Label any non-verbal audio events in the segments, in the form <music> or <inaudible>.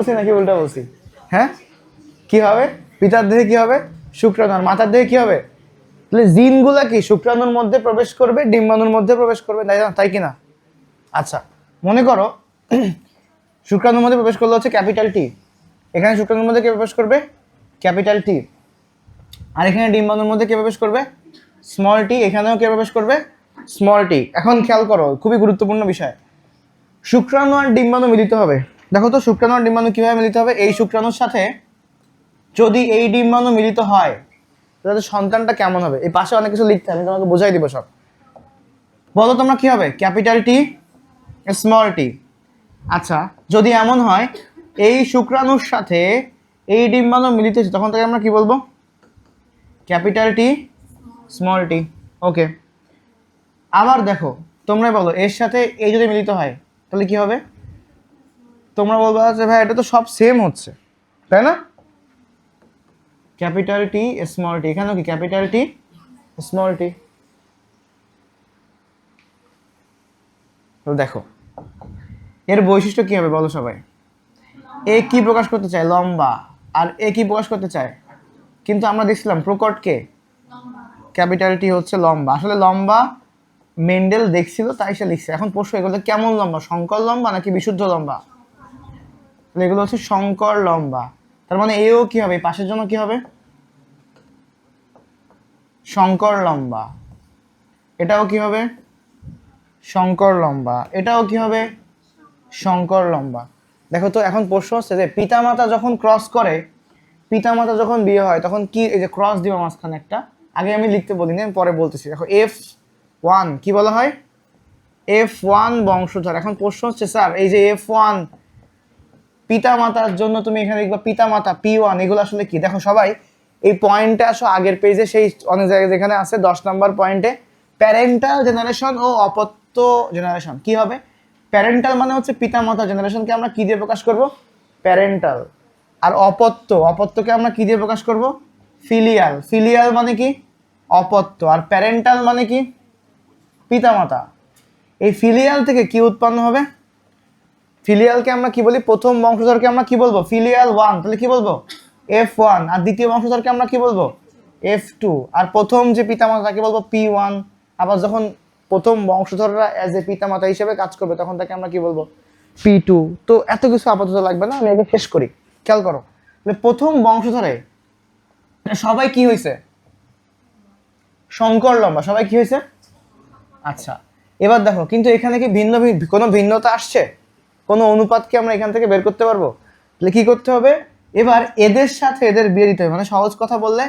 বলছি নাকি উল্টা বলছি? হ্যাঁ? কি হবে? পিতার দেহে কি হবে? শুক্রাণু আর মাতার দেহে কি হবে? তাহলে জিনগুলা কি? শুক্রাণুর মধ্যে প্রবেশ করবে ডিম্বাণুর মধ্যে প্রবেশ করবে? তাই না? তাই কি না? আচ্ছা মনে করো <clears throat> শুক্রাণুর মধ্যে প্রবেশ করলে হচ্ছে ক্যাপিটাল টি। এখানে শুক্রাণুর মধ্যে কে প্রবেশ করবে? Capital T. আর এখানে ডিম্বাণুর মধ্যে কে প্রবেশ করবে? Small T. এখানেও কে প্রবেশ করবে? Small T. এখন খেয়াল করো খুবই গুরুত্বপূর্ণ বিষয়। শুক্রাণু আর ডিম্বাণু মিলিত হবে। দেখো তো শুক্রাণু আর ডিম্বাণু কীভাবে মিলিত হবে? এই শুক্রাণুর সাথে যদি এই ডিম্বাণু মিলিত হয়, তাহলে সন্তানটা কেমন হবে? এই পাশে অনেক কিছু লিখতে আমি তোমাকে বোঝাই দিব সব। বলো তোমরা কি হবে? Capital T, small T. আচ্ছা যদি এমন হয়, এই শুক্রাণুর সাথে এই ডিম্বাণু মিলিত হচ্ছে তখন তাকে আমরা কি বলব? Capital T, small T. Okay. আবার দেখো তোমরা বলো, এর সাথে এই যদি মিলিত হয়, তাহলে কি হবে? তোমরা বলবে যে ভাই, এটা তো সব সেম হচ্ছে, তাই না? ক্যাপিটাল টি স্মল টি এখানেও কি ক্যাপিটাল টি? স্মল টি দেখো, এর বৈশিষ্ট্য কি হবে বলো সবাই? এ কি প্রকাশ করতে চায়? লম্বা। আর এ কি প্রকাশ করতে চায়? কিন্তু আমরা দেখছিলাম প্রকটকে ক্যাপিটাল টি হচ্ছে লম্বা। আসলে লম্বা মেন্ডেল দেখছিল, তাই সে লিখছে। এখন প্রশ্ন এগুলো কেমন লম্বা? শঙ্কর লম্বা নাকি বিশুদ্ধ লম্বা? তাহলে এগুলো হচ্ছে শঙ্কর লম্বা। তার মানে এও কি হবে? পাশের জন্য কি হবে? শঙ্কর লম্বা। এটাও কি হবে? শঙ্কর লম্বা। এটাও কি হবে? শঙ্কর লম্বা। দেখো তো, এখন প্রশ্ন হচ্ছে যে পিতামাতা যখন ক্রস করে, পিতামাতা যখন বিয়ে হয়, তখন কি এই যে ক্রস দিবা মাঝখানে একটা? আগে আমি লিখতে বলিনি, আমি পরে বলতেছি। দেখো এফ ওয়ান কি বলা হয়? এফ ওয়ান বংশধর। এখন প্রশ্ন হচ্ছে, স্যার, এই যে এফ ওয়ান পিতামাতার জন্য তুমি এখানে লিখবা পিতামাতা পি ওয়ান এগুলো আসলে কি? দেখো সবাই, এই পয়েন্টটা আসো আগের পেজে সেই অনেক জায়গায় যেখানে আছে, দশ নম্বর পয়েন্টে প্যারেন্টাল জেনারেশন ও অপত্য জেনারেশন কি হবে? প্যারেন্টাল মানে হচ্ছে পিতামাতা জেনারেশনকে আমরা কী দিয়ে প্রকাশ করব? প্যারেন্টাল আর অপত্য, অপত্যকে আমরা কী দিয়ে প্রকাশ করব? ফিলিয়াল ফিলিয়াল মানে কি? অপত্য। আর প্যারেন্টাল মানে কি? পিতামাতা। এই ফিলিয়াল থেকে কি উৎপন্ন হবে? ফিলিয়ালকে আমরা কি বলি? প্রথম বংশধরকে আমরা কি বলব? ফিলিয়াল ওয়ান, তাহলে কি বলব? এফ ওয়ান, আর দ্বিতীয় বংশধরকে আমরা কি বলব? এফ টু, আর প্রথম যে পিতামাতা, তাকে বলব পি ওয়ান। আবার যখন প্রথম বংশধররা অ্যাজ এ পিতামাতা হিসেবে কাজ করবে, তখন তাকে আমরা কি বলব? P two. তো এত কিছু আপাতত লাগবে না, আমি আগে শেষ করি। খেয়াল করো। তাহলে প্রথম বংশধরে সবাই কি হয়েছে শঙ্কর, লম্বা, সবাই কি হয়েছে আচ্ছা এবার দেখো, কিন্তু এখানে কি ভিন্ন ভিন্ন কোনো ভিন্নতা আসছে? কোনো অনুপাতকে আমরা এখান থেকে বের করতে পারব? তাহলে কি করতে হবে? এবার এদের সাথে এদের বিয়ে দিতে হবে। মানে সহজ কথা বললে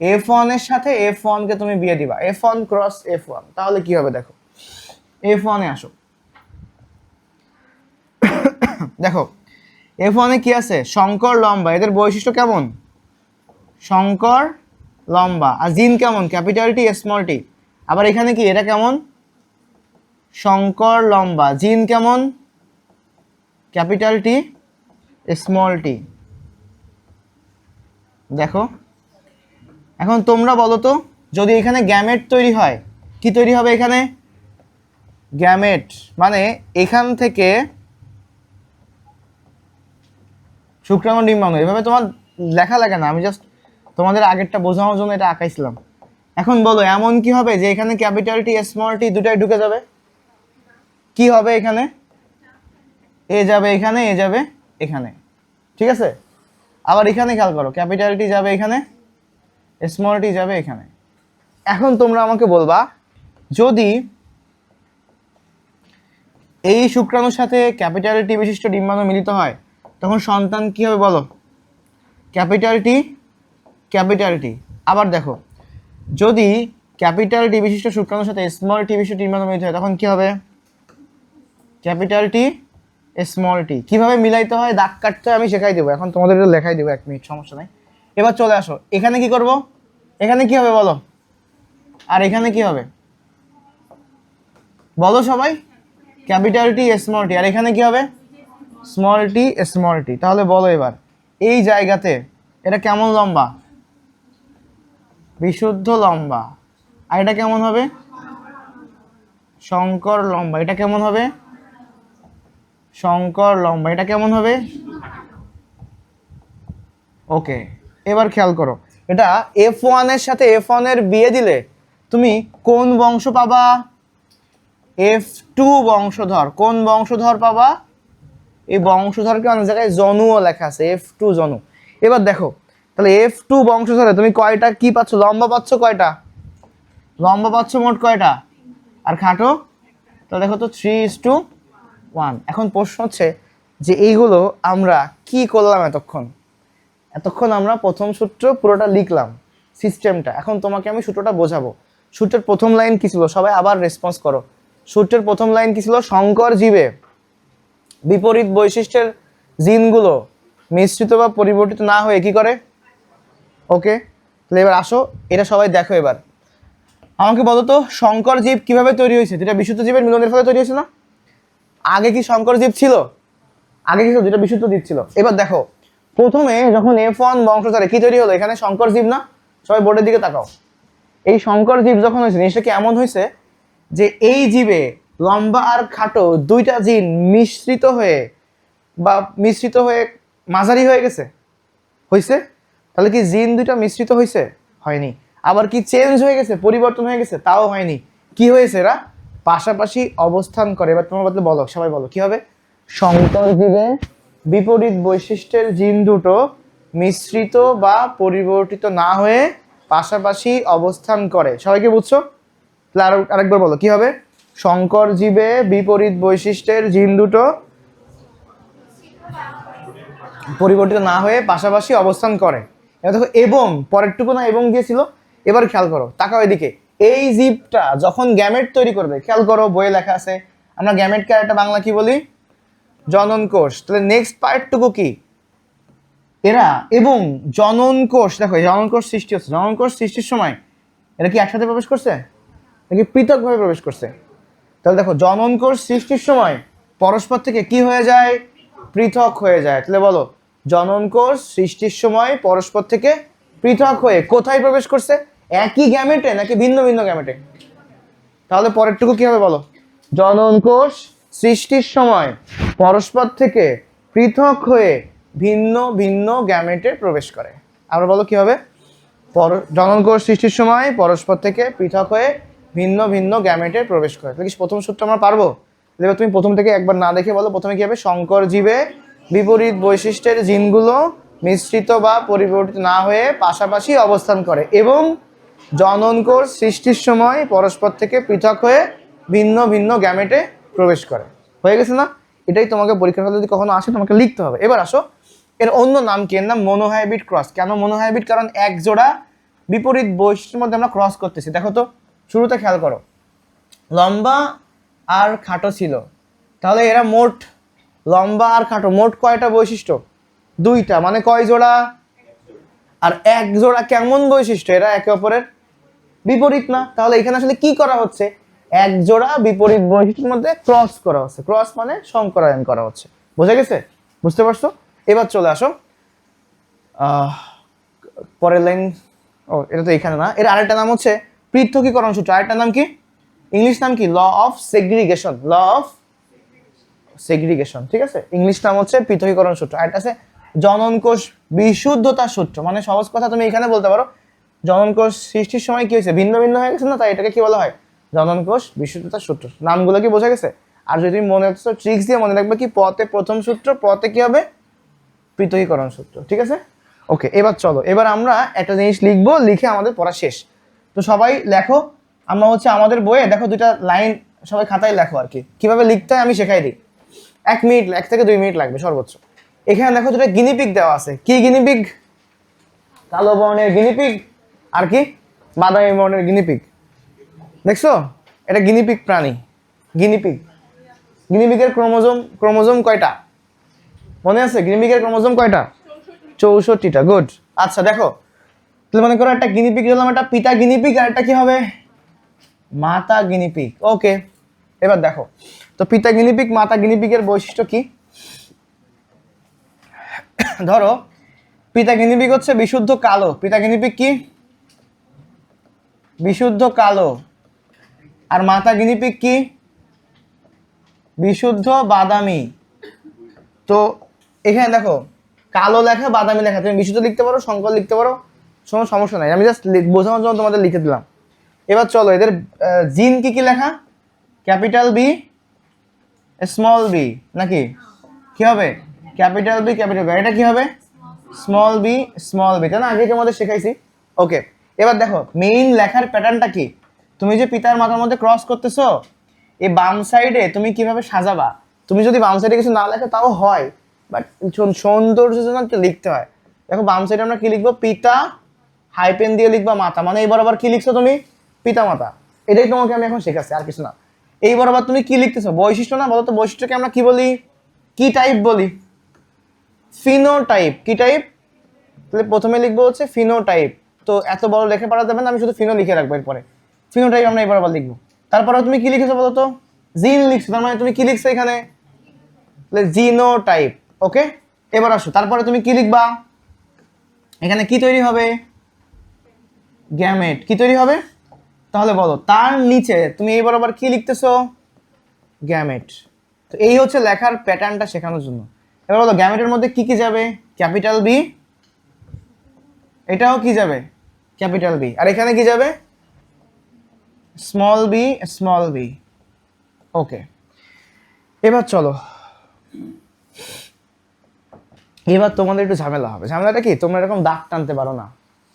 এফ ওয়ানের সাথে এফ ওয়ানকে তুমি বিয়ে দিবা। F one cross F one তাহলে কি হবে দেখো? এফ ওয়ানে আসো। <coughs> দেখো এফ ওয়ানে কি আছে? শঙ্কর লম্বা। এদের বৈশিষ্ট্য কেমন? শঙ্কর লম্বা। আর জিন কেমন? ক্যাপিটাল টি স্মল টি আবার এখানে কি? এটা কেমন? শঙ্কর লম্বা। জিন কেমন? ক্যাপিটাল টি স্মল টি দেখো। এখন তোমরা বলো তো, যদি এখানে গ্যামেট তৈরি হয়, কি তৈরি হবে এখানে? গ্যামেট মানে এখান থেকে শুক্রাণু ডিম্বাণু এভাবে তোমার লেখা লাগে না, আমি জাস্ট তোমাদের আগেরটা বোঝানোর জন্য এটা আঁকাইছিলাম। এখন বলো, এমন কি হবে যে এখানে ক্যাপিটাল টি স্মল টি দুটাই ঢুকে যাবে? কি হবে এখানে? এ যাবে এখানে, এ যাবে এখানে। ঠিক আছে? আবার এখানে খেয়াল করো ক্যাপিটাল টি যাবে এখানে স্মল টি যাবে এখানে। এখন তোমরা আমাকে বলবা, যদি এই শুক্রাণুর সাথে ক্যাপিটাল টি বিশিষ্ট ডিম্বাণু মিলিত হয়, তখন সন্তান কি হবে বলো? ক্যাপিটাল টি আবার দেখো, যদি ক্যাপিটাল টি বিশিষ্ট শুক্রাণুর সাথে স্মল টি বিশিষ্ট ডিম্বাণু মিলিত হয়, তখন কি হবে? ক্যাপিটাল টি স্মল টি কীভাবে মিলাইতে হয়? দাগ কাটতে হয়, আমি শেখাই দেবো। এখন তোমাদের লেখাই দেবো, এক মিনিট, সমস্যা নাই। এবার চলে আসো। এখানে কি করব? এখানে কি হবে বলো? আর এখানে কি হবে? বলো সবাই। ক্যাপিটাল টি স্মল টি আর এখানে কি হবে? স্মল টি স্মল টি তাহলে বলো এবার। এই জায়গাতে এটা কেমন লম্বা? বিশুদ্ধ লম্বা। আর এটা কেমন হবে? শঙ্কর লম্বা। এটা কেমন হবে? শঙ্কর লম্বা, এটা কেমন হবে? ওকে, এবার খেয়াল করো। এটা এফ ওয়ানের সাথে এফ ওয়ানের বিয়ে দিলে তুমি কোন বংশ পাবা? এফ টু বংশধর। কোন বংশধর পাবা? এই বংশধরকে অনেক জায়গায় জনুও লেখা আছে এফ টু জনু। এবার দেখো, তাহলে এফ টু বংশধরে তুমি কয়টা, কি পাচ্ছ? লম্বা পাচ্ছ কয়টা? লম্বা পাচ্ছ মোট কয়টা? আর খাটো? তাহলে দেখো তো থ্রি ইস টু ওয়ান এখন প্রশ্ন হচ্ছে যে এইগুলো আমরা কি করলাম এতক্ষণ? এতক্ষণ আমরা প্রথম সূত্র পুরোটা লিখলাম সিস্টেমটা এখন তোমাকে আমি সূত্রটা বোঝাবো। সূত্রের প্রথম লাইন কী ছিল? সবাই আবার রেসপন্স করো। সূত্রের প্রথম লাইন কী ছিল? শঙ্কর জীবে বিপরীত বৈশিষ্ট্যের জিনগুলো মিশ্রিত বা পরিবর্তিত না হয়ে কি করে? ওকে, তাহলে এবার আসো, এটা সবাই দেখো এবার। আমাকে বলো তো, শঙ্কর জীব কীভাবে তৈরি হয়েছে? যেটা বিশুদ্ধ জীবের মিলনের ফলে তৈরি হয়েছে না আগে কি শঙ্কর জীব ছিল? আগে কি যেটা জীব ছিল? এবার দেখো, প্রথমে যখন এফ ওয়ান বংশধরে কি তৈরি হলো? এখানে শঙ্কর জীব না? সবাই বোর্ডের দিকে তাকাও। এই শঙ্কর জীব যখন হয়েছে, জিনিসটা কি এমন হয়েছে? যে এই জীবে লম্বা আর খাটো দুইটা জিন মিশ্রিত হয়ে বা মিশ্রিত হয়ে মাঝারি হয়ে গেছে? হয়েছে? তাহলে কি জিন দুইটা মিশ্রিত হয়েছে? হয়নি। আবার কি চেঞ্জ হয়ে গেছে? পরিবর্তন হয়ে গেছে? তাও হয়নি। কি হয়েছে এরা? পাশাপাশি অবস্থান করে এবার তোমার বদলে বলো সবাই বলো কি হবে? শঙ্কর জীবে বিপরীত বৈশিষ্ট্যের জিন দুটো মিশ্রিত বা পরিবর্তিত না হয়ে পাশাপাশি অবস্থান করে। সবাইকে বুঝছ? আরেকবার বলো কি হবে? শঙ্কর জীবে বিপরীত বৈশিষ্ট্যের জিন দুটো পরিবর্তিত না হয়ে পাশাপাশি অবস্থান করে। এবার দেখো এবং পরেরটুকু না এবং গিয়েছিল এবার খেয়াল করো তাকাও এদিকে। এই জীবটা যখন গ্যামেট তৈরি করবে, খেয়াল করো বইয়ে লেখা আছে, আমরা গ্যামেটকে একটা বাংলা কি বলি? জনন কোষ। তাহলে নেক্সট পার্টটুকু কি? এরা এবং জনন কোষ, দেখো জনন কোষ সৃষ্টি হচ্ছে। জনন কোষ সৃষ্টির সময় এরা কি একসাথে প্রবেশ করছে? নাকি পৃথকভাবে প্রবেশ করছে? তাহলে দেখো, জনন কোষ সৃষ্টির সময় পরস্পর থেকে কি হয়ে যায়? পৃথক হয়ে যায়। তাহলে বলো, জনন কোষ সৃষ্টির সময় পরস্পর থেকে পৃথক হয়ে কোথায় প্রবেশ করছে? একই গ্যামেটে নাকি ভিন্ন ভিন্ন গ্যামেটে তাহলে পরেরটুকু কি হবে বলো? জনন কোষ সৃষ্টির সময় পরস্পর থেকে পৃথক হয়ে ভিন্ন ভিন্ন গ্যামেটে প্রবেশ করে। আমরা বলো কি হবে? পর, জনন কোষ সৃষ্টির সময় পরস্পর থেকে পৃথক হয়ে ভিন্ন ভিন্ন গ্যামেটে প্রবেশ করে। কি প্রথম সূত্র আমরা পারব? এবার তুমি প্রথম থেকে একবার না দেখে বলো, প্রথমে কি হবে? শঙ্কর জীবে বিপরীত বৈশিষ্ট্যের জিনগুলো মিশ্রিত বা পরিবর্তিত না হয়ে পাশাপাশি অবস্থান করে এবং জনন কোষ সৃষ্টির সময় পরস্পর থেকে পৃথক হয়ে ভিন্ন ভিন্ন গ্যামেটে প্রবেশ করে। হয়ে গেছে না? এটাই তোমাকে পরীক্ষার হলে যদি কখনো আসে, তোমাকে লিখতে হবে। এবার আসো। এর অন্য নাম কি? এর নাম মনোহাইব্রিড ক্রস কেন মনোহাইব্রিড কারণ এক জোড়া বিপরীত বৈশিষ্ট্যের মধ্যে আমরা ক্রস করতেছি। দেখো তো, শুরুতে খেয়াল করো। লম্বা আর খাটো ছিল। তাহলে এরা মোট লম্বা আর খাটো, মোট কয়টা বৈশিষ্ট্য? দুইটা। মানে কয় জোড়া? আর এক জোড়া কেমন বৈশিষ্ট্য? এরা একে অপরের বিপরীত না। তাহলে এখানে আসলে কি করা হচ্ছে? এক জোড়া বিপরীত বৈশিষ্ট্যের মধ্যে ক্রস করা হচ্ছে। ক্রস মানে সংকরায়ন করা হচ্ছে। বোঝা গেছে? বুঝতে পারছ? এবার চলে আসো। পরের লাইন ও, এটা তো এখানে না। এর আরেকটা নাম হচ্ছে পৃথকীকরণ সূত্র। আরেকটা নাম কি? ইংলিশ নাম কি? Law of segregation law of segregation ঠিক আছে? ইংলিশ নাম হচ্ছে পৃথকীকরণ সূত্র। আরেকটা আছে জনন কোষ বিশুদ্ধতা সূত্র। মানে সহজ কথা তুমি এখানে বলতে পারো। জনন কোষ সৃষ্টির সময় কি হয়েছে? ভিন্ন ভিন্ন হয়ে গেছে না? তাই এটাকে কি বলা হয়? জনন কোষ বিশুদ্ধতা সূত্র। নামগুলো কি বোঝা গেছে? আর যদি মনে হচ্ছে ট্রিক্স দিয়ে মনে রাখবে কি পথে প্রথম সূত্র, পথে কি হবে? পৃথকীকরণ সূত্র। ঠিক আছে? ওকে এবার চলো। এবার আমরা একটা জিনিস লিখব, লিখে আমাদের পড়া শেষ। তো সবাই লেখো। আমরা হচ্ছে আমাদের বইয়ে দেখো দুটা লাইন সবাই খাতায় লেখো আর কি। কীভাবে লিখতে হয় আমি শেখাই দিই। এক মিনিট, এক থেকে দুই মিনিট লাগবে সর্বোচ্চ। এখানে দেখো দুটা গিনিপিক দেওয়া আছে। কি গিনিপিক কালো বর্ণের গিনিপিক আর কি? বাদামি বর্ণের গিনিপিক দেখছ? এটা গিনিপিক প্রাণী। গিনিপিক গিনিপিকের ক্রোমোজোম ক্রোমোজোম কয়টা? মনে আছে? গিনিপিকের ক্রোমোজোম কয়টা? চৌষট্টিটা। গুড। আচ্ছা দেখো। তাহলে মনে করো একটা গিনিপিক দিলাম একটা পিতা গিনিপিক আর একটা কি হবে? মাতা গিনিপিক ওকে। এবার দেখো। তো পিতা গিনিপিক মাতা গিনিপিকের বৈশিষ্ট্য কি? ধরো, পিতা গিনিপিক হচ্ছে বিশুদ্ধ কালো। পিতা গিনিপিক কি? বিশুদ্ধ কালো। আর মাতা গিনিপিক কি? বিশুদ্ধ বাদামি। তো এখানে দেখো, কালো লেখা, বাদামি লেখা। তুমি বিশুদ্ধ লিখতে পারো শঙ্কর লিখতে পারো, কোনো সমস্যা নাই। আমি জাস্ট বোঝানোর জন্য তোমাদের লিখে দিলাম। এবার চলো, এদের জিন কি কি লেখা? ক্যাপিটাল বি স্মল বি নাকি? কি হবে? ক্যাপিটাল বি ক্যাপিটাল বি এটা কি হবে? স্মল বি স্মল বি তাই না? আগে তোমাদের শেখাইছি। ওকে এবার দেখো মেইন লেখার প্যাটার্নটা কি? তুমি যে পিতার মাথার মধ্যে ক্রস করতেছো, এই বাম সাইডে তুমি কীভাবে সাজাবা? তুমি যদি বাম সাইডে কিছু না লেখো, তাও হয় বাট সৌন্দর্যের জন্য লিখতে হয়। দেখো, বাম সাইডে আমরা কি লিখব? পিতা হাইপেন দিয়ে লিখবা মাতা মানে এই বরাবর কি লিখছো তুমি? পিতা মাতা। এটাই তোমাকে আমি এখন শেখাচ্ছি, আর কিছু না। এই বরাবর তুমি কি লিখতেছো? বৈশিষ্ট্য না বলো তো বৈশিষ্ট্যকে আমরা কি বলি? কি টাইপ বলি? ফিনোটাইপ কি টাইপ তাহলে প্রথমে লিখব হচ্ছে ফিনোটাইপ তো এত বড় লেখা পারা যাবে না, আমি শুধু ফিনো লিখে রাখব এরপরে। ফিনোটাইপ আমরা এবার আবার লিখব। তারপরে তুমি কি লিখেছো বলো তো জিন লিখছো, তার মানে তুমি কি লিখছো এখানে? Genotype okay? এবার আসো, তারপরে তুমি কি লিখবা? এখানে কি তৈরি হবে? গ্যামেট, কি তৈরি হবে? তাহলে বলো, তার নিচে তুমি এই বরাবর কি লিখতেছো? গ্যামেট। তো এই হচ্ছে লেখার প্যাটার্নটা শেখানোর জন্য। এবার বলো, গ্যামেটের মধ্যে কি কি যাবে? Capital B. এটাও কি যাবে? ক্যাপিটাল বি আর এখানে কি যাবে? Small B small B okay এবার চলো। এবার তোমাদের একটু ঝামেলা হবে। ঝামেলাটা কি? তোমরা এরকম দাগ টানতে পারো না।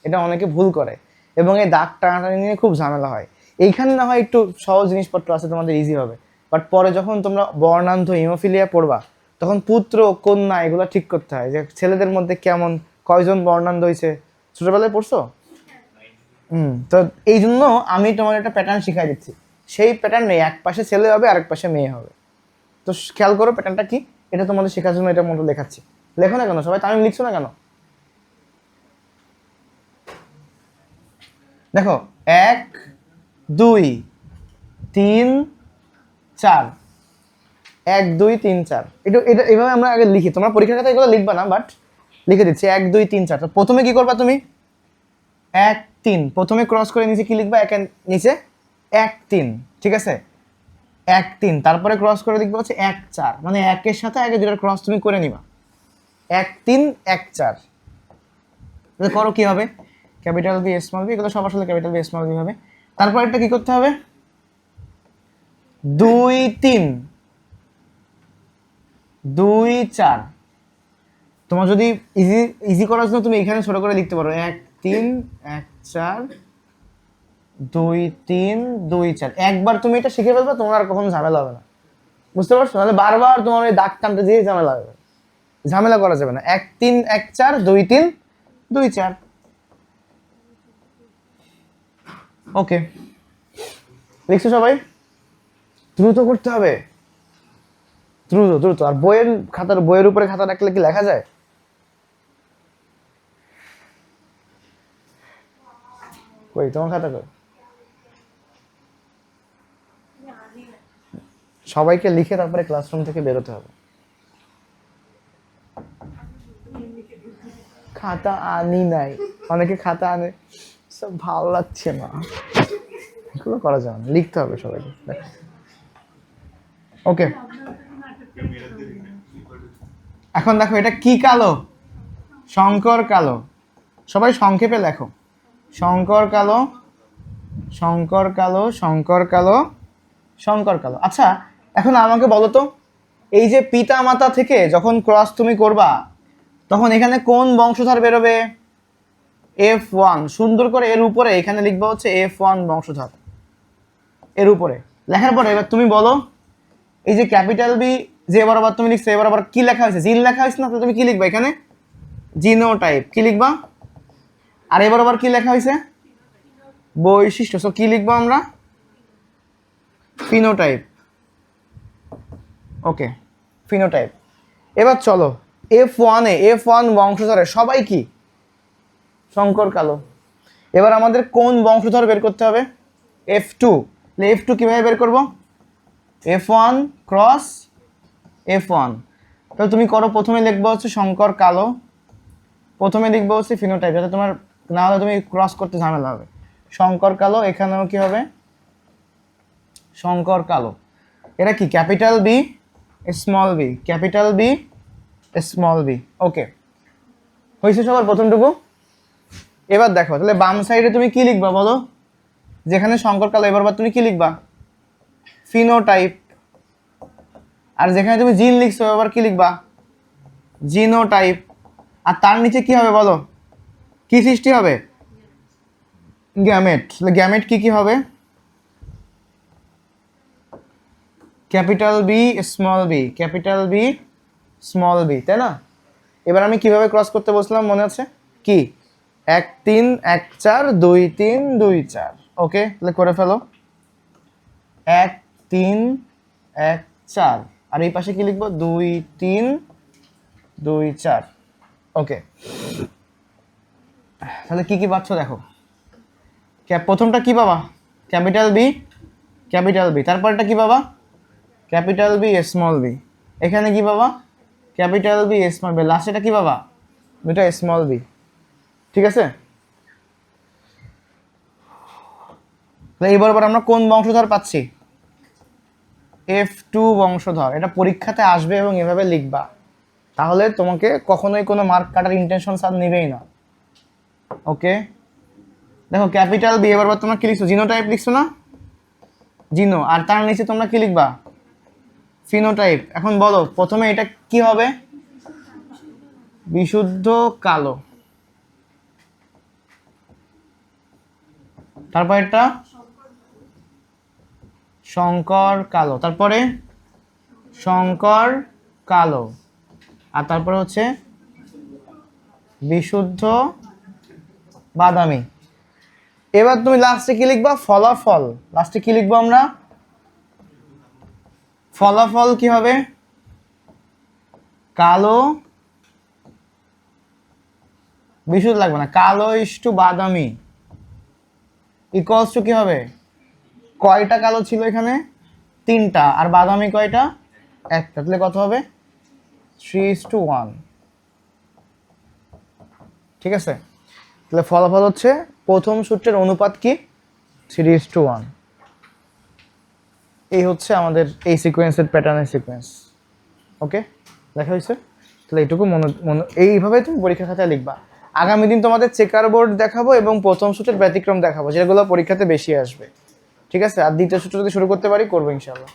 এটা অনেকে ভুল করে। এবং এই দাগ টানাটানি নিয়ে খুব ঝামেলা হয়। এইখানে না হয় একটু সহজ জিনিসপত্র আছে, তোমাদের ইজি হবে। বাট পরে যখন তোমরা বর্ণান্ধ হিমোফিলিয়া পড়বা, তখন পুত্র, কন্যা এগুলো ঠিক করতে হয়। যে ছেলেদের মধ্যে কেমন, কয়জন বর্ণান্ধ হয়েছে ছোটোবেলায় পড়ছো? হুম, তো এই জন্য আমি তোমার একটা প্যাটার্ন শিখাই দিচ্ছি। সেই প্যাটার্ন এক পাশে ছেলে হবে, আরেক পাশে মেয়ে হবে। তো খেয়াল করো প্যাটার্নটা কি? এটা তোমাদের শেখার জন্য এটা মতো লেখাচ্ছি। লেখো না কেন? সবাই তামিম লিখছো না কেন? দেখো, এক, দুই, তিন, চার। এক, দুই, তিন, চার। এটা এটা এভাবে আমরা আগে লিখি। তোমরা পরীক্ষার খাতায় এগুলো লিখবা না বাট লিখে দিচ্ছি। এক, দুই, তিন, চার। তো প্রথমে কি করবা তুমি? এক তিন। প্রথমে ক্রস করে নিচে কি লিখবা? এক নিচে এক তিন, ঠিক আছে? এক তিন। তারপরে ক্রস করে লিখবা হচ্ছে এক চার। মানে একের সাথে আগে দুটার ক্রস তুমি করে নিবা। এক তিন, এক চার। করো কি হবে? ক্যাপিটাল বি স্মল বি এগুলো সব আসলে ক্যাপিটাল বি স্মল বি হবে। তারপর একটা কি করতে হবে? দুই তিন। দুই চার। তোমার যদি ইজি ইজি করার জন্য তুমি এখানে ছোট করে লিখতে পারো। এক তিন, এক চার, দুই, তিন, দুই, চার। একবার তুমি এটা শিখে ফেলবে, তোমার আর কখনো ঝামেলা হবে না। বুঝতে পারছ? তাহলে বারবার তোমার ওই দাগ টানতে দিয়ে ঝামেলা হবে। ঝামেলা করা যাবে না। এক, তিন, এক, চার, দুই, তিন, দুই, চার। ওকে। লিখছো সবাই? দ্রুত করতে হবে। দ্রুত দ্রুত। আর বইয়ের খাতার, বইয়ের উপরে খাতা রাখলে কি লেখা যায়? কই তোমার খাতা কই? সবাইকে লিখে তারপরে ক্লাসরুম থেকে বেরোতে হবে। খাতা আনি নাই। অনেকে খাতা আনে। সব ভালো লাগছে না। এগুলো করা যাবে না। লিখতে হবে সবাইকে। ওকে এখন দেখো, এটা কি কালো? শঙ্কর কালো। সবাই সংক্ষেপে লেখো। শঙ্কর কালো শঙ্কর কালো শঙ্কর কালো শঙ্কর কালো। আচ্ছা এখন আমাকে বলো তো, এই যে পিতা মাতা থেকে যখন ক্রস তুমি করবা, তখন এখানে কোন বংশধর বেরোবে? এফ ওয়ান সুন্দর করে এর উপরে, এখানে লিখবা হচ্ছে এফ ওয়ান বংশধর। এর উপরে। লেখার পরে এবার তুমি বলো, এই যে ক্যাপিটাল বি যে এবার আবার তুমি লিখছো এবার আবার কি লেখা হয়েছে? জিন লেখা হয়েছে না তুমি কি লিখবা এখানে? জিনো টাইপ কি লিখবা? আর এবার আবার কি লেখা হয়েছে? বৈশিষ্ট্য। সো কি লিখব আমরা? ফিনোটাইপ ওকে ফিনোটাইপ এবার চলো। এফ ওয়ানে এফ ওয়ান বংশধরে সবাই কি? শঙ্কর কালো। এবার আমাদের কোন বংশধর বের করতে হবে? এফ টু এফ টু কীভাবে বের করব? F one cross F one তাহলে তুমি করো, প্রথমে লিখব হচ্ছে শঙ্কর কালো। প্রথমে লিখব হচ্ছে ফিনোটাইপ যাতে তোমার না হলে তুমি ক্রস করতে ঝামেলা হবে। শঙ্কর কালো, এখানেও কি হবে? শঙ্কর কালো। এটা কি? Capital B small B capital B small B okay হয়েছে সবার প্রথমটুকু। এবার দেখো, তাহলে বাম সাইডে তুমি কি লিখবা বলো? যেখানে শঙ্কর কালো, এবার বার তুমি কি লিখবা? ফিনোটাইপ আর যেখানে তুমি জিন লিখছো, এবার কি লিখবা? জিনোটাইপ আর তার নিচে কি হবে বলো? কি সৃষ্টি হবে? গ্যামেট। গ্যামেট কি কি হবে? Capital B, small B. Capital B, small B, তাই না? এবার আমি কীভাবে ক্রস করতে বসলাম মনে আছে? কি? এক তিন, এক চার, দুই তিন, দুই চার। ওকে, তাহলে করে ফেলো। এক তিন, এক চার। আর এই পাশে কি লিখব? দুই তিন, দুই চার। ওকে। তাহলে কি কি পাচ্ছ দেখো। প্রথমটা কি পাবা? ক্যাপিটাল বি ক্যাপিটাল বি তারপরটা কি পাবা? ক্যাপিটাল বি স্মল বি এখানে কি বাবা capital B small B last এটা কি বাবা এটা স্মল বি ঠিক আছে? তাহলে এবার এবার আমরা কোন বংশধর পাচ্ছি? এফ টু বংশধর। এটা পরীক্ষাতে আসবে এবং এভাবে লিখবা। তাহলে তোমাকে কখনোই কোনো মার্ক কাটার ইন্টেনশন স্যার নেবেই না। ওকে। দেখো ক্যাপিটাল বি এবার তোমরা কি লিখছো? জিনো টাইপ লিখছো না? জিনো আর তার নিচে তোমরা কি লিখবা? ফিনোটাইপ এখন বলো, প্রথমে এটা কি হবে? বিশুদ্ধ কালো। তারপর এটা শঙ্কর কালো। তারপরে? শঙ্কর কালো। আর তারপরে হচ্ছে? বিশুদ্ধ বাদামি। এবার তুমি লাস্টে কি লিখবা? ফলাফল। লাস্টে কি লিখব আমরা? ফলাফল কি হবে? কালো। বিশুদ্ধ লাগবে না। কালো ইস্টু বাদামি। ইকুয়ালস টু কি হবে? কয়টা কালো ছিল এখানে? তিনটা। আর বাদামি কয়টা? একটা। তাহলে কত হবে? থ্রি ইস টু ওয়ান ঠিক আছে? তাহলে ফলাফল হচ্ছে প্রথম সূত্রের অনুপাত কি? থ্রি টু ওয়ান এই হচ্ছে আমাদের এই সিকোয়েন্সের প্যাটার্নের সিকোয়েন্স ওকে দেখা হয়েছে? তাহলে এইটুকু মনে মনে, এইভাবে তুমি পরীক্ষা খাতায় লিখবা। আগামী দিন তোমাদের চেকার বোর্ড দেখাবো এবং প্রথম সূত্রের ব্যতিক্রম দেখাবো, যেগুলো পরীক্ষাতে বেশি আসবে। ঠিক আছে? আর দ্বিতীয় সূত্র যদি শুরু করতে পারি, করব ইনশাল্লাহ